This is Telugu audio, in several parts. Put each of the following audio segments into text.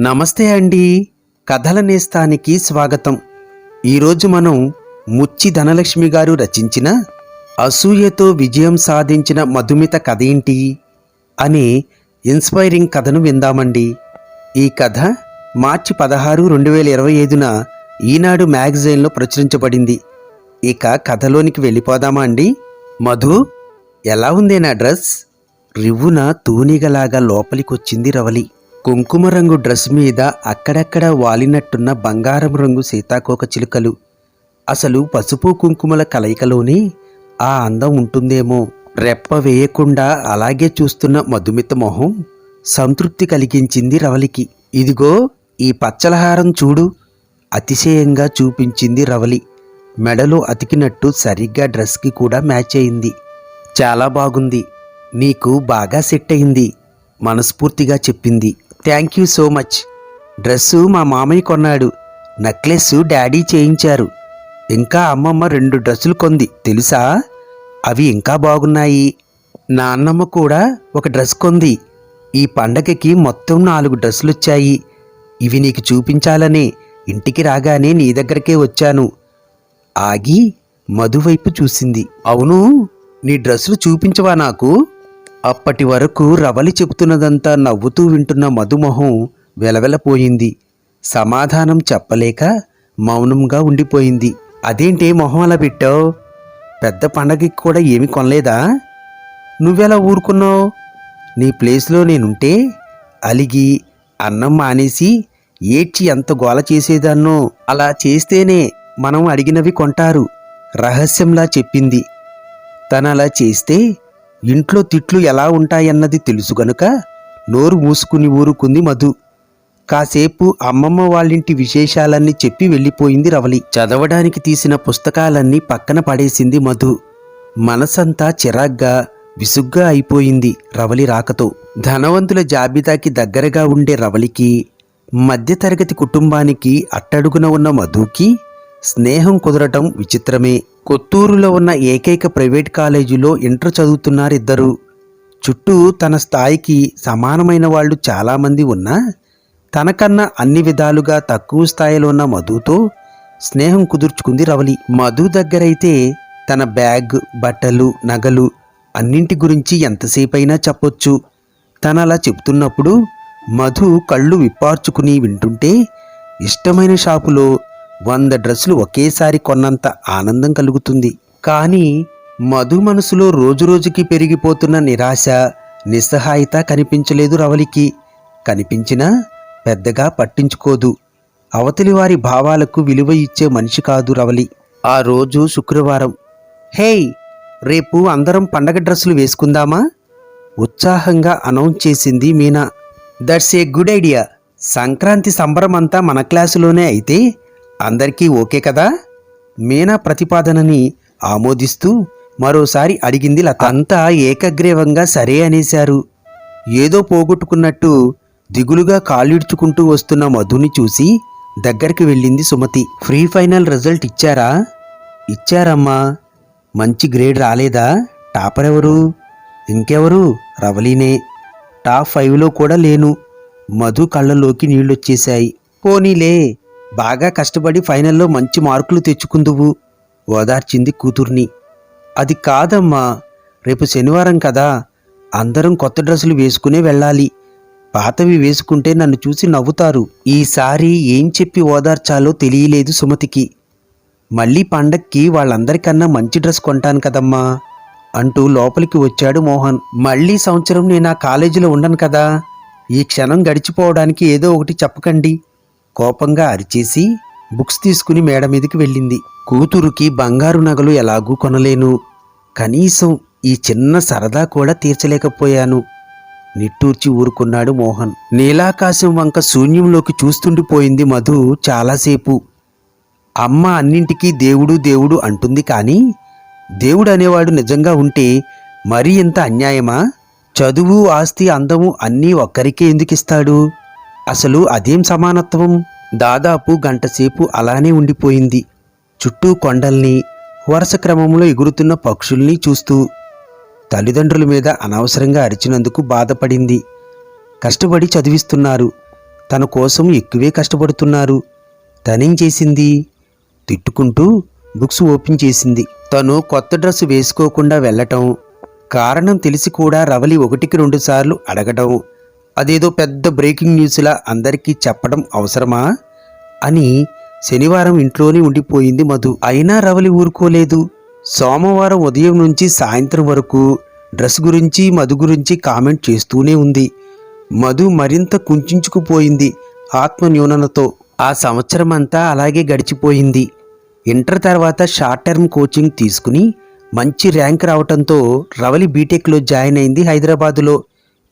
నమస్తే అండి. కథల నేస్తానికి స్వాగతం. ఈరోజు మనం ముచ్చి ధనలక్ష్మి గారు రచించిన అసూయతో విజయం సాధించిన మధుమిత కథ ఏంటి? అనే ఇన్స్పైరింగ్ కథను విందామండి. ఈ కథ మార్చి పదహారు రెండు వేల ఇరవై ఐదున ఈనాడు మ్యాగజైన్లో ప్రచురించబడింది. ఇక కథలోనికి వెళ్ళిపోదామా అండి? మధు ఎలా ఉంది నా డ్రెస్? రివ్వున తూనిగలాగా లోపలికొచ్చింది రవలి. కుంకుమ రంగు డ్రెస్ మీద అక్కడక్కడ వాలినట్టున్న బంగారం రంగు సీతాకోక చిలుకలు. అసలు పసుపు కుంకుమల కలయికలోనే ఆ అందం ఉంటుందేమో. రెప్ప వేయకుండా అలాగే చూస్తున్న మధుమిత మొహం సంతృప్తి కలిగించింది రవలికి. ఇదిగో ఈ పచ్చలహారం చూడు. అతిశయంగా చూపించింది రవలి. మెడలో అతికినట్టు సరిగ్గా డ్రెస్కి కూడా మ్యాచ్ అయింది. చాలా బాగుంది. నీకు బాగా సెట్ అయింది. మనస్ఫూర్తిగా చెప్పింది. Thank you so much dress మా మామయ్య కొన్నాడు. నెక్లెస్ డాడీ చేయించారు. ఇంకా అమ్మమ్మ రెండు డ్రెస్సులు కొంది. తెలుసా? అవి ఇంకా బాగున్నాయి. నాన్నమ్మ కూడా ఒక డ్రెస్ కొంది. ఈ పండగకి మొత్తం నాలుగు డ్రెస్సులు వచ్చాయి. ఇవి నీకు చూపించాలనే ఇంటికి రాగానే నీ దగ్గరకే వచ్చాను. ఆగి మధువైపు చూసింది. అవును నీ డ్రెస్సులు చూపించవా నాకు? అప్పటి వరకు రవలి చెబుతున్నదంతా నవ్వుతూ వింటున్న మధుమొహం వెలవెలపోయింది. సమాధానం చెప్పలేక మౌనంగా ఉండిపోయింది. అదేంటి మొహం అలా పెట్టావు? పెద్ద పండగకి కూడా ఏమి కొనలేదా? నువ్వెలా ఊరుకున్నావు? నీ ప్లేస్లో నేనుంటే అలిగి అన్నం మానేసి ఏడ్చి ఎంత గోల చేసేదాన్నో అలా చేస్తేనే మనం అడిగినవి కొంటారు. రహస్యంలా చెప్పింది. తనలా చేస్తే ఇంట్లో తిట్లు ఎలా ఉంటాయన్నది తెలుసు గనుక నోరు మూసుకుని ఊరుకుంది మధు. కాసేపు అమ్మమ్మ వాళ్ళింటి విశేషాలన్నీ చెప్పి వెళ్ళిపోయింది రవలి. చదవడానికి తీసిన పుస్తకాలన్నీ పక్కన పడేసింది మధు. మనసంతా చిరాగ్గా విసుగ్గా అయిపోయింది రవలి రాకతో. ధనవంతుల జాబితాకి దగ్గరగా ఉండే రవలికి మధ్యతరగతి కుటుంబానికి అట్టడుగున ఉన్న మధుకి స్నేహం కుదరటం విచిత్రమే. కొత్తూరులో ఉన్న ఏకైక ప్రైవేట్ కాలేజీలో ఇంటర్ చదువుతున్నారిద్దరు. చుట్టూ తన స్థాయికి సమానమైన వాళ్ళు చాలామంది ఉన్నా తనకన్నా అన్ని విధాలుగా తక్కువ స్థాయిలో ఉన్న మధుతో స్నేహం కుదుర్చుకుంది రవలి. మధు దగ్గరైతే తన బ్యాగ్ బట్టలు నగలు అన్నింటి గురించి ఎంతసేపైనా చెప్పొచ్చు. తను అలా చెప్తున్నప్పుడు మధు కళ్ళు విప్పార్చుకుని వింటుంటే ఇష్టమైన షాపులో వంద డ్రెస్సులు ఒకేసారి కొన్నంత ఆనందం కలుగుతుంది. కానీ మధు మనసులో రోజురోజుకి పెరిగిపోతున్న నిరాశ నిస్సహాయత కనిపించలేదు రవలికి కనిపించినా పెద్దగా పట్టించుకోదు. అవతలి వారి భావాలకు విలువ ఇచ్చే మనిషి కాదు రవలి ఆ రోజు శుక్రవారం. హేయ్! రేపు అందరం పండగ డ్రెస్సులు వేసుకుందామా? ఉత్సాహంగా అనౌన్స్ చేసింది Meena. That's a good idea. Sankranti సంబరం అంతా మన క్లాసులోనే అయితే అందరికీ ఓకే కదా? మీనా ప్రతిపాదనని ఆమోదిస్తూ మరోసారి అడిగింది లత. అంతా ఏకగ్రీవంగా సరే అనేశారు. ఏదో పోగొట్టుకున్నట్టు దిగులుగా కాళ్ళిడ్చుకుంటూ వస్తున్న మధుని చూసి దగ్గరికి వెళ్ళింది సుమతి. ఫ్రీ ఫైనల్ రిజల్ట్ ఇచ్చారా? ఇచ్చారమ్మా. మంచి గ్రేడ్ రాలేదా? టాపర్ ఎవరు? ఇంకెవరు? రవలీనే టాప్ ఫైవ్లో కూడా లేను. మధు కళ్ళలోకి నీళ్ళొచ్చేశాయి. పోనీలే. బాగా కష్టపడి ఫైనల్లో మంచి మార్కులు తెచ్చుకుందువు ఓదార్చింది కూతుర్ని. అది కాదమ్మా రేపు శనివారం కదా అందరం కొత్త డ్రెస్సులు వేసుకునే వెళ్ళాలి. పాతవి వేసుకుంటే నన్ను చూసి నవ్వుతారు. ఈసారి ఏం చెప్పి ఓదార్చాలో తెలియలేదు సుమతికి. మళ్ళీ పండక్కి వాళ్ళందరికన్నా మంచి డ్రెస్ కొంటాను కదమ్మా అంటూ లోపలికి వచ్చాడు మోహన్. మళ్ళీ సంవత్సరం నేను ఆ కాలేజీలో ఉండను కదా ఈ క్షణం గడిచిపోవడానికి ఏదో ఒకటి చెప్పకండి. కోపంగా అరిచేసి బుక్స్ తీసుకుని మేడ మీదకి వెళ్ళింది. కూతురుకి బంగారు నగలు ఎలాగూ కొనలేను. కనీసం ఈ చిన్న సరదా కూడా తీర్చలేకపోయాను. నిట్టూర్చి ఊరుకున్నాడు మోహన్. నీలాకాశం వంక శూన్యంలోకి చూస్తుండిపోయింది మధు చాలాసేపు. అమ్మ అన్నింటికీ దేవుడు దేవుడు అంటుంది కానీ దేవుడు అనేవాడు నిజంగా ఉంటే మరీ ఇంత అన్యాయమా? చదువు ఆస్తి అందము అన్నీ ఒక్కరికే ఎందుకిస్తాడు? అసలు అదేం సమానత్వం? దాదాపు గంటసేపు అలానే ఉండిపోయింది. చుట్టూ కొండల్ని వరుస క్రమంలో ఎగురుతున్న పక్షుల్ని చూస్తూ తల్లిదండ్రుల మీద అనవసరంగా అరిచినందుకు బాధపడింది. కష్టపడి చదివిస్తున్నారు. తన కోసం ఎక్కువే కష్టపడుతున్నారు. తనేం చేసింది? తిట్టుకుంటూ బుక్స్ ఓపెన్ చేసింది. తను కొత్త డ్రెస్ వేసుకోకుండా వెళ్ళటం కారణం తెలిసి కూడా రవలి ఒకటికి రెండుసార్లు అడగటం అదేదో పెద్ద బ్రేకింగ్ న్యూస్లా అందరికీ చెప్పడం అవసరమా? అని శనివారం ఇంట్లోనే ఉండిపోయింది మధు. అయినా రవలి ఊరుకోలేదు. సోమవారం ఉదయం నుంచి సాయంత్రం వరకు డ్రెస్ గురించి మధు గురించి కామెంట్ చేస్తూనే ఉంది. మధు మరింత కుంచుకుపోయింది ఆత్మన్యూనతతో ఆ సంవత్సరం అంతా అలాగే గడిచిపోయింది. ఇంటర్ తర్వాత షార్ట్ టర్మ్ కోచింగ్ తీసుకుని మంచి ర్యాంక్ రావటంతో రవలి బీటెక్లో జాయిన్ అయింది హైదరాబాదులో.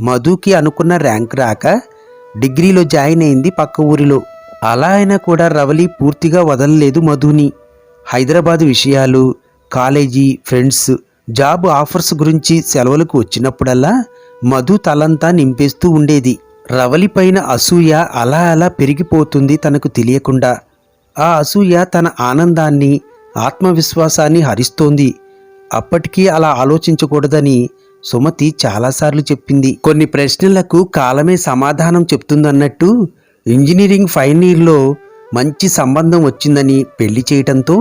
మధుకి అనుకున్న ర్యాంక్ రాక డిగ్రీలో జాయిన్ అయింది పక్క ఊరిలో. అలా అయినా కూడా రవలి పూర్తిగా వదలలేదు మధుని. హైదరాబాద్ విషయాలు కాలేజీ ఫ్రెండ్స్ జాబ్ ఆఫర్స్ గురించి సెలవులకు వచ్చినప్పుడల్లా మధు తలంతా నింపేస్తూ ఉండేది. రవలి పైన అసూయ అలా అలా పెరిగిపోతుంది తనకు తెలియకుండా. ఆ అసూయ తన ఆనందాన్ని ఆత్మవిశ్వాసాన్ని హరిస్తోంది. అప్పటికీ అలా ఆలోచించకూడదని సుమతి చాలాసార్లు చెప్పింది. కొన్ని ప్రశ్నలకు కాలమే సమాధానం చెప్తుందన్నట్టు ఇంజనీరింగ్ ఫైనల్ ఇయర్లో మంచి సంబంధం వచ్చిందని పెళ్ళి చేయటంతో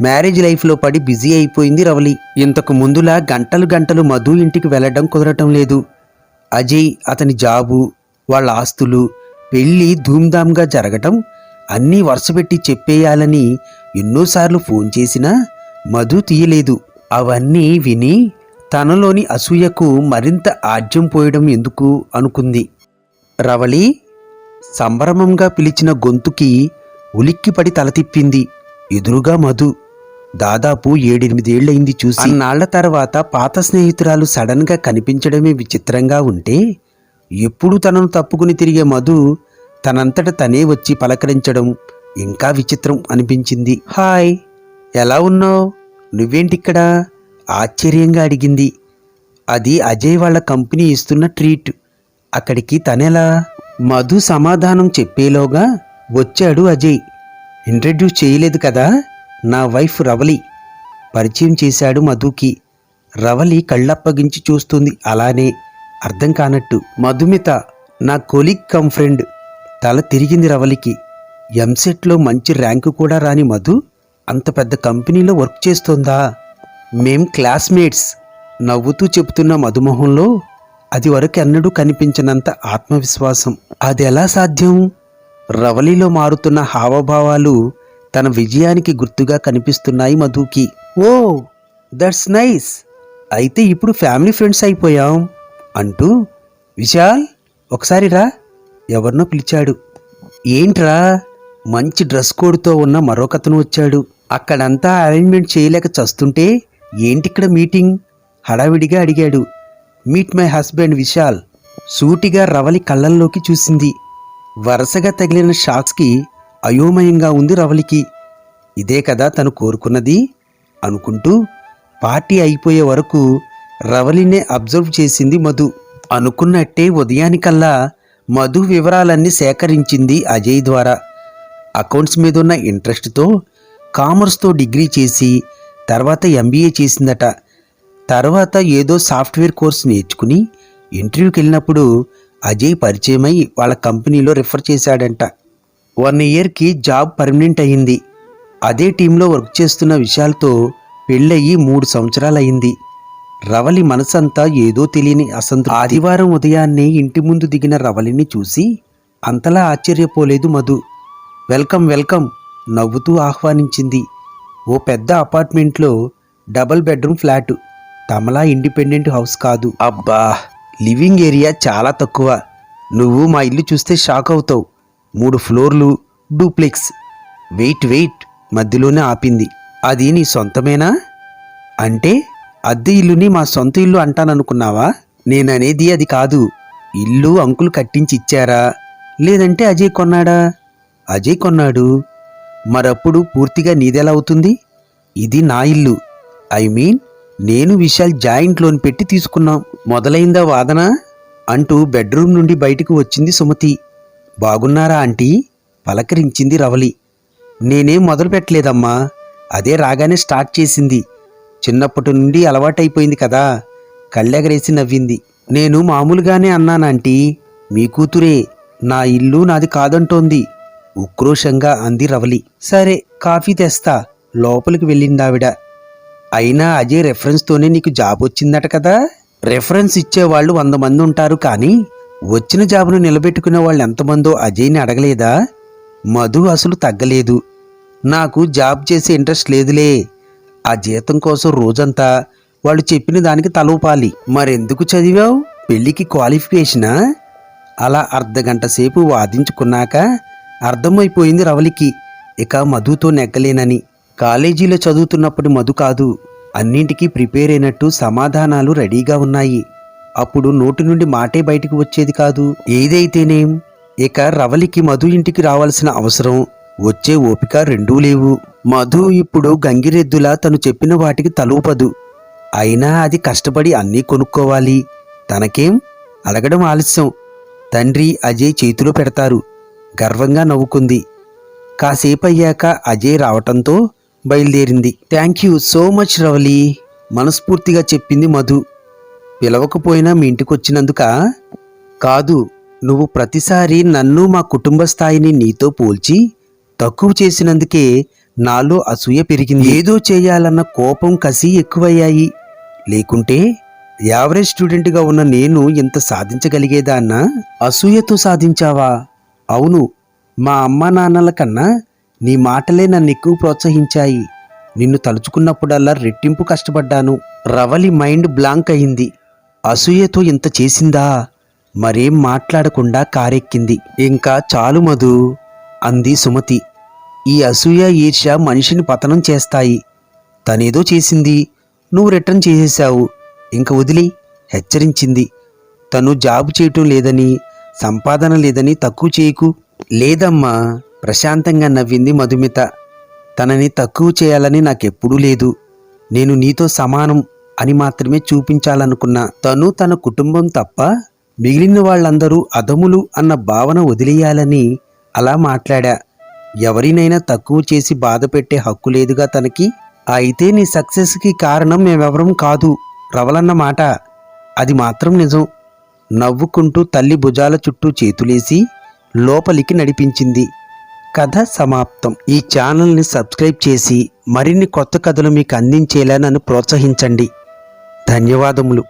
మ్యారేజ్ లైఫ్లో పడి బిజీ అయిపోయింది రవలి. ఇంతకు ముందులా గంటలు గంటలు మధు ఇంటికి వెళ్ళడం కుదరటం లేదు. అజయ్ అతని జాబు వాళ్ళ ఆస్తులు పెళ్ళి ధూమ్ధామ్గా జరగటం అన్నీ వరుసపెట్టి చెప్పేయాలని ఎన్నోసార్లు ఫోన్ చేసినా మధు తీయలేదు. అవన్నీ విని తనలోని అసూయకు మరింత ఆజ్యం పోయడం ఎందుకు అనుకుంది? రవళి సంభ్రమంగా పిలిచిన గొంతుకి ఉలిక్కిపడి తల తిప్పింది. ఎదురుగా మధు దాదాపు ఏడెనిమిదేళ్ళయింది చూసి. అన్నాళ్ళ తర్వాత పాత స్నేహితురాలు సడన్గా కనిపించడమే విచిత్రంగా ఉంటే ఎప్పుడు తనను తప్పుకుని తిరిగే మధు తనంతట తనే వచ్చి పలకరించడం ఇంకా విచిత్రం అనిపించింది. హాయ్ ఎలా ఉన్నావు? నువ్వేంటిక్కడా? ఆశ్చర్యంగా అడిగింది. అది అజయ్ వాళ్ళ కంపెనీ ఇస్తున్న ట్రీట్. అక్కడికి తనెలా? మధు సమాధానం చెప్పేలోగా వచ్చాడు అజయ్. ఇంట్రడ్యూస్ చేయలేదు కదా? నా వైఫ్ రవలి. పరిచయం చేశాడు మధుకి. రవలి కళ్ళప్పగించి చూస్తుంది. అలానే అర్థం కానట్టు. మధుమిత నా కొలిక్ కమ్ ఫ్రెండ్. తల తిరిగింది రవలికి. ఎంసెట్లో మంచి ర్యాంకు కూడా రాని మధు అంత పెద్ద కంపెనీలో వర్క్ చేస్తోందా? మేం క్లాస్మేట్స్. నవ్వుతూ చెబుతున్న మధుమోహంలో అది వరకు ఎన్నడూ కనిపించినంత ఆత్మవిశ్వాసం. అది ఎలా సాధ్యం? రవలిలో మారుతున్న హావభావాలు తన విజయానికి గుర్తుగా కనిపిస్తున్నాయి మధుకి. Oh that's nice. అయితే ఇప్పుడు ఫ్యామిలీ ఫ్రెండ్స్ అయిపోయాం అంటూ విశాల్ ఒకసారి రా ఎవరినో పిలిచాడు. ఏంట్రా మంచి డ్రెస్ కోడ్తో ఉన్న మరొకతను వచ్చాడు. అక్కడంతా అరేంజ్మెంట్ చేయలేక చస్తుంటే ఏంటిక్కడ మీటింగ్? హడావిడిగా అడిగాడు. మీట్ మై హస్బెండ్ విశాల్ సూటిగా రవలి కళ్ళల్లోకి చూసింది. వరుసగా తగిలిన షాక్స్కి అయోమయంగా ఉంది రవలికి. ఇదే కదా తను కోరుకున్నది? అనుకుంటూ పార్టీ అయిపోయే వరకు రవలినే అబ్జర్వ్ చేసింది మధు. అనుకున్నట్టే ఉదయానికల్లా మధు వివరాలన్నీ సేకరించింది అజయ్ ద్వారా. అకౌంట్స్ మీద ఉన్న ఇంట్రెస్ట్తో కామర్స్తో డిగ్రీ చేసి తర్వాత ఎంబీఏ చేసిందట. తర్వాత ఏదో సాఫ్ట్వేర్ కోర్స్ నేర్చుకుని ఇంటర్వ్యూకి వెళ్ళినప్పుడు అజయ్ పరిచయమై వాళ్ళ కంపెనీలో రిఫర్ చేశాడంట. వన్ ఇయర్కి జాబ్ పర్మనెంట్ అయింది. అదే టీంలో వర్క్ చేస్తున్న విషయాలతో పెళ్ళయ్యి మూడు సంవత్సరాలయ్యింది. రవలి మనసంతా ఏదో తెలియని అసంత ఆదివారం ఉదయాన్నే ఇంటి ముందు దిగిన రవలిని చూసి అంతలా ఆశ్చర్యపోలేదు మధు. వెల్కమ్ వెల్కమ్ నవ్వుతూ ఆహ్వానించింది. ఓ పెద్ద అపార్ట్మెంట్లో డబల్ బెడ్రూమ్ ఫ్లాటు. తమలా ఇండిపెండెంట్ హౌస్ కాదు. అబ్బా లివింగ్ ఏరియా చాలా తక్కువ. నువ్వు మా ఇల్లు చూస్తే షాక్ అవుతావు. మూడు ఫ్లోర్లు డూప్లెక్స్. వెయిట్ వెయిట్ మధ్యలోనే ఆపింది. అది నీ సొంతమేనా? అంటే అద్దె ఇల్లుని మా సొంత ఇల్లు అంటాననుకున్నావా? నేననేది అది కాదు. ఇల్లు అంకులు కట్టించి ఇచ్చారా? లేదంటే అజయ్ కొన్నాడా? అజయ్ కొన్నాడు. మరప్పుడు పూర్తిగా నీదెలా అవుతుంది ఇది నా ఇల్లు. ఐ మీన్ నేను విశాల్ జాయింట్ లోన్ పెట్టి తీసుకున్నాం. మొదలైందా వాదన? అంటూ బెడ్రూమ్ నుండి బయటకు వచ్చింది సుమతి. బాగున్నారా ఆంటీ? పలకరించింది రవలి. నేనేం మొదలు పెట్టలేదమ్మా. అదే రాగానే స్టార్ట్ చేసింది. చిన్నప్పటి నుండి అలవాటైపోయింది కదా. కళ్ళెగరేసి నవ్వింది. నేను మామూలుగానే అన్నానంటీ మీ కూతురే నా ఇల్లు నాది కాదంటోంది. ఉక్రోషంగా అంది రవలి. సరే కాఫీ తెస్తా. లోపలికి వెళ్ళిందావిడ. అయినా అజయ్ రెఫరెన్స్తోనే నీకు జాబ్ వచ్చిందట కదా? రెఫరెన్స్ ఇచ్చేవాళ్ళు వంద మంది ఉంటారు కానీ వచ్చిన జాబును నిలబెట్టుకునే వాళ్ళు ఎంతమందో అజయ్ని అడగలేదా? మధు అసలు తగ్గలేదు. నాకు జాబ్ చేసే ఇంట్రెస్ట్ లేదులే. ఆ జీతం కోసం రోజంతా వాళ్ళు చెప్పిన దానికి తలూపాలి. మరెందుకు చదివావు? పెళ్ళికి క్వాలిఫికేషనా అలా అర్ధగంట సేపు వాదించుకున్నాక అర్థమైపోయింది రవలికి. ఇక మధుతో నెగ్గలేనని. కాలేజీలో చదువుతున్నప్పుడు మధు కాదు. అన్నింటికీ ప్రిపేర్ అయినట్టు సమాధానాలు రెడీగా ఉన్నాయి. అప్పుడు నోటి నుండి మాటే బయటికి వచ్చేది కాదు. ఏదైతేనేం ఇక రవలికి మధు ఇంటికి రావాల్సిన అవసరం. వచ్చే ఓపిక రెండూ లేవు. మధు ఇప్పుడు గంగిరెద్దులా తను చెప్పిన వాటికి తలూపదు. అయినా అది కష్టపడి అన్నీ కొనుక్కోవాలి. తనకేం? అలగడం ఆలస్యం. తండ్రి అజయ్ చేతిలో పెడతారు. గర్వంగా నవ్వుకుంది. కాసేపు అయ్యాక అజయ్ రావటంతో బయలుదేరింది. Thank you so much Ravali మనస్ఫూర్తిగా చెప్పింది మధు. పిలవకపోయినా మీ ఇంటికొచ్చినందుక? కాదు నువ్వు ప్రతిసారి నన్ను మా కుటుంబ స్థాయిని నీతో పోల్చి తక్కువ చేసినందుకే నాలో అసూయ పెరిగింది. ఏదో చేయాలన్న కోపం కసి ఎక్కువయ్యాయి. లేకుంటే యావరేజ్ స్టూడెంట్గా ఉన్న నేను ఇంత సాధించగలిగేదాన్న? అసూయతో సాధించావా? అవును మా అమ్మా నాన్నల కన్నా నీ మాటలే నన్ను ఎక్కువ ప్రోత్సహించాయి. నిన్ను తలుచుకున్నప్పుడల్లా రెట్టింపు కష్టపడ్డాను. రవలి మైండ్ బ్లాంక్ అయింది. అసూయతో ఇంత చేసిందా? మరేం మాట్లాడకుండా కారెక్కింది. ఇంకా చాలు మధు అంది సుమతి. ఈ అసూయ ఈర్ష్య మనిషిని పతనం చేస్తాయి. తనేదో చేసింది. నువ్వు రిటర్న్ చేసేశావు. ఇంక వదిలి హెచ్చరించింది. తను జాబ్ చేయటం లేదని సంపాదన లేదని తక్కువ చేయకు. లేదమ్మా ప్రశాంతంగా నవ్వింది మధుమిత. తనని తక్కువ చేయాలని నాకెప్పుడూ లేదు. నేను నీతో సమానం అని మాత్రమే చూపించాలనుకున్నా. తను తన కుటుంబం తప్ప మిగిలిన వాళ్ళందరూ అదములు అన్న భావన వదిలేయాలని అలా మాట్లాడా. ఎవరినైనా తక్కువ చేసి బాధ పెట్టే హక్కు లేదుగా తనకి. అయితే నీ సక్సెస్కి కారణం మేమెవరం కాదు. రవలన్న మాట. అది మాత్రం నిజం. నవ్వుకుంటూ తల్లి భుజాల చుట్టూ చేతులేసి లోపలికి నడిపించింది. కథ సమాప్తం. ఈ ఛానల్ని సబ్స్క్రైబ్ చేసి మరిన్ని కొత్త కథలు మీకు అందించేలా నన్ను ప్రోత్సహించండి. ధన్యవాదములు.